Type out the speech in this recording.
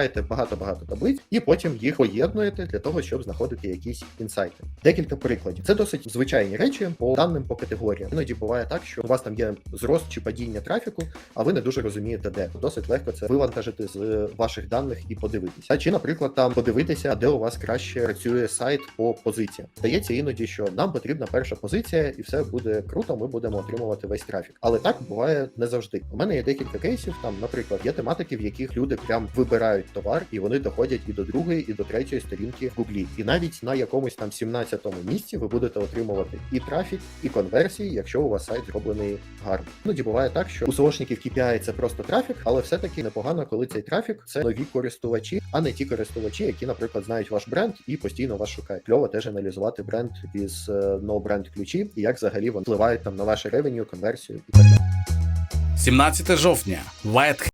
збираєте багато-багато таблиць і потім їх поєднуєте для того, щоб знаходити якісь інсайти. Декілька прикладів. Це досить звичайні речі по даним по категоріям. Іноді буває так, що у вас там є зрост чи падіння трафіку, а ви не дуже розумієте, де досить легко це вивантажити з ваших даних і подивитися. Чи, наприклад, там подивитися, де у вас краще працює сайт по позиціям. Здається іноді, що нам потрібна перша позиція, і все буде круто. Ми будемо отримувати весь трафік. Але так буває не завжди. У мене є декілька кейсів. Там, наприклад, є тематики, в яких люди прям вибирають товар, і вони доходять і до другої, і до третьої сторінки в Гуглі. І навіть на якомусь там 17-му місці ви будете отримувати і трафік, і конверсії, якщо у вас сайт зроблений гарно. Іноді буває так, що у SEOшників KPI це просто трафік, але все-таки непогано, коли цей трафік це нові користувачі, а не ті користувачі, які, наприклад, знають ваш бренд і постійно вас шукають. Кльово теж аналізувати бренд із е, no-бренд ключі і як взагалі вони впливають там на ваше ревеню, конверсію і так далі. 17 жовтня. White